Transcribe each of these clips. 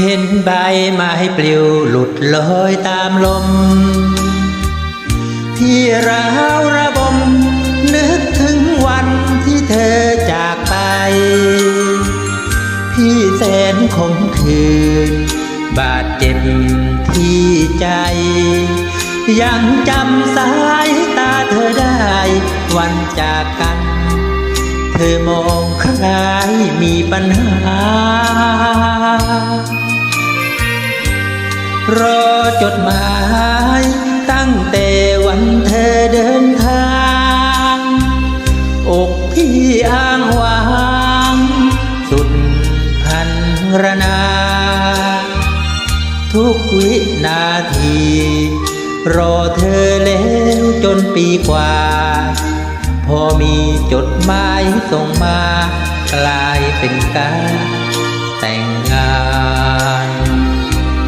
เห็นใบไม้ปลิวหลุดลอยตามลมพี่ร้าวระบม นึกถึงวันที่เธอจากไป พี่แสนคงคืน บาดเจ็บที่ใจ ยังจำสายตาเธอได้ วันจากกัน เธอมองคล้ายมีปัญหา ที่อ้างว้างสุดพันรนา ทุกวินาที รอเธอแล้วจนปีกว่า พอมีจดหมายส่งมากลายเป็นการแต่งงาน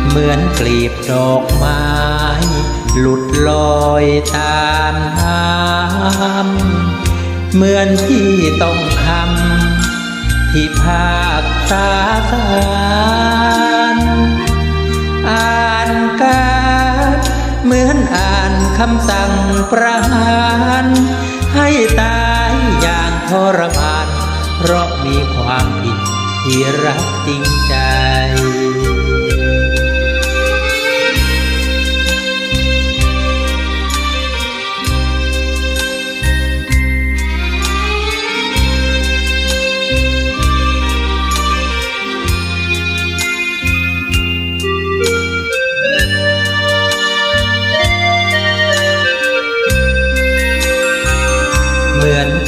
เหมือนกลีบดอกไม้หลุดลอยตามน้ำ เหมือนที่ต้องคำพิพากษาศาลอ่านการเหมือนอ่านคำสั่งประหาร ให้ตายอย่างทรมาน เพราะมีความผิดที่รักจริงใจ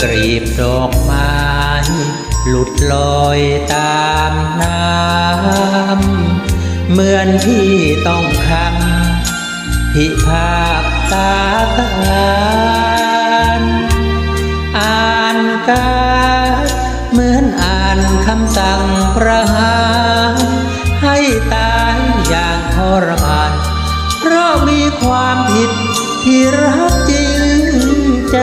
กรีบดอกไม้ หลุดลอยตามน้ำเหมือนที่ต้องคำพิภาคตาตานอ่านการเหมือนอ่านคำสั่งประหารให้ตายอย่างทรมานเพราะมีความผิดที่รักจริงใจ